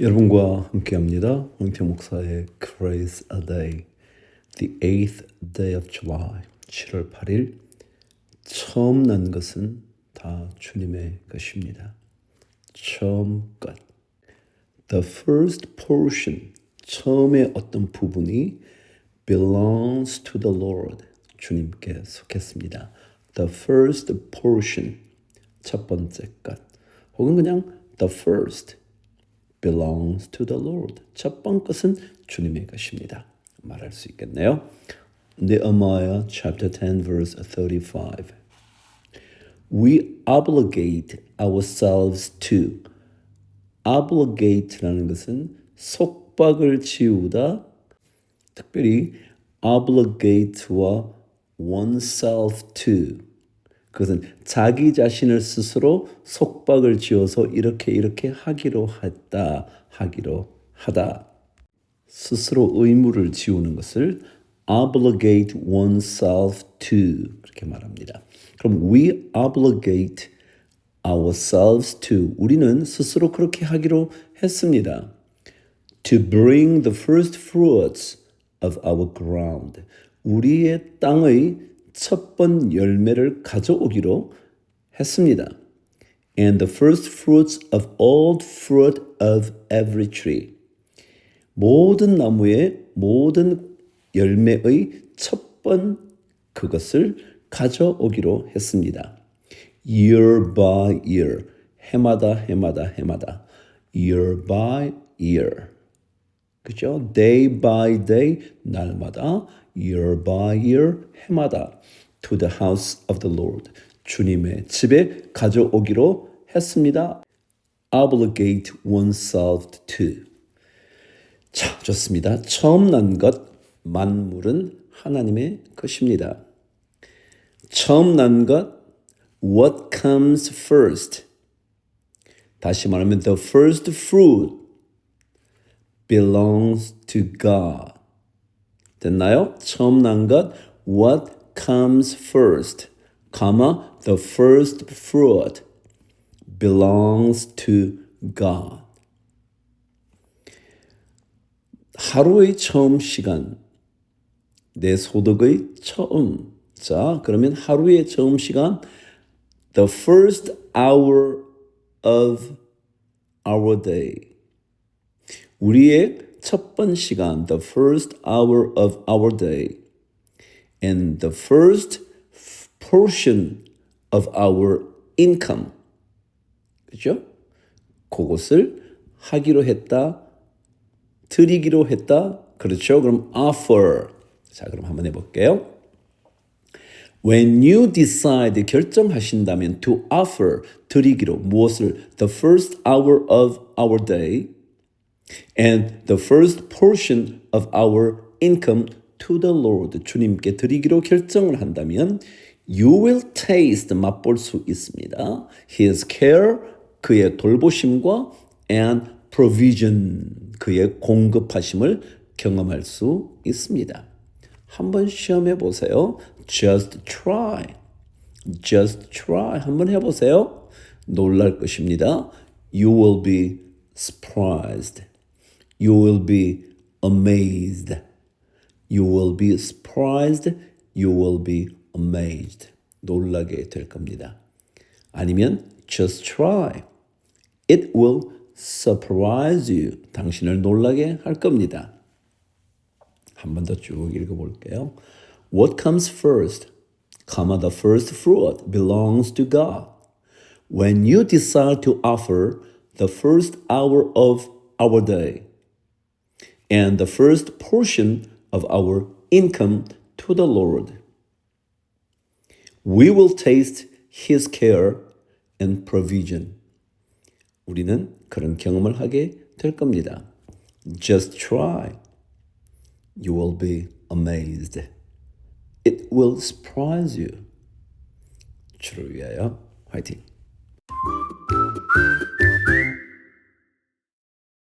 여러분과 함께합니다. 황태 목사의 Grace a Day, the eighth day of July, 7월 8일. 처음 난 것은 다 주님의 것입니다. 처음 것. The first portion, 처음의 어떤 부분이 belongs to the Lord, 주님께 속했습니다. The first portion, 첫 번째 것. 혹은 그냥 the first, belongs to the Lord. 첫 번째 것은 주님의 것입니다. 말할 수 있겠네요. Nehemiah chapter 10 verse 35. We obligate ourselves to. obligate라는 것은 속박을 지우다. 특별히 obligate와 oneself to 그것은 자기 자신을 스스로 속박을 지어서 이렇게 이렇게 하기로 했다, 하기로 하다. 스스로 의무를 지우는 것을 obligate oneself to 그렇게 말합니다. 그럼 we obligate ourselves to 우리는 스스로 그렇게 하기로 했습니다. To bring the first fruits of our ground 우리의 땅의 첫 번 열매를 가져오기로 했습니다. And the first fruits of all fruit of every tree. 모든 나무의 모든 열매의 첫 번 그것을 가져오기로 했습니다. Year by year. 해마다 해마다 해마다. Year by year. 그죠? Day by day. 날마다. Year by year. 해마다. To the house of the Lord. 주님의 집에 가져오기로 했습니다. Obligate oneself to. 자, 좋습니다. 처음 난 것, 만물은 하나님의 것입니다. 처음 난 것, what comes first? 다시 말하면 the first fruit belongs to God. 됐나요? 처음 난 것, what comes first, comma, the first fruit belongs to God. 하루의 처음 시간, 내 소득의 처음. 자, 그러면 하루의 처음 시간, the first hour of our day. 우리의 첫 번 시간, the first hour of our day. And the first portion of our income. 그죠? 그것을 하기로 했다. 드리기로 했다. 그렇죠? 그럼 offer. 자, 그럼 한번 해볼게요. When you decide 결정하신다면 to offer 드리기로 무엇을 the first hour of our day and the first portion of our income to the Lord 주님께 드리기로 결정을 한다면 you will taste 맛볼 수 있습니다. His care 그의 돌보심과 and provision 그의 공급하심을 경험할 수 있습니다. 한번 시험해 보세요. Just try. Just try. 한번 해 보세요. 놀랄 것입니다. You will be surprised. You will be amazed. You will be surprised. You will be amazed. 놀라게 될 겁니다. 아니면 just try. It will surprise you. 당신을 놀라게 할 겁니다. 한 번 더 쭉 읽어볼게요. What comes first, comma the first fruit belongs to God. When you decide to offer the first hour of our day and the first portion of our income to the Lord, we will taste His care and provision. 우리는 그런 경험을 하게 될 겁니다. Just try. You will be amazed. It will surprise you. 주를 위하여 화이팅!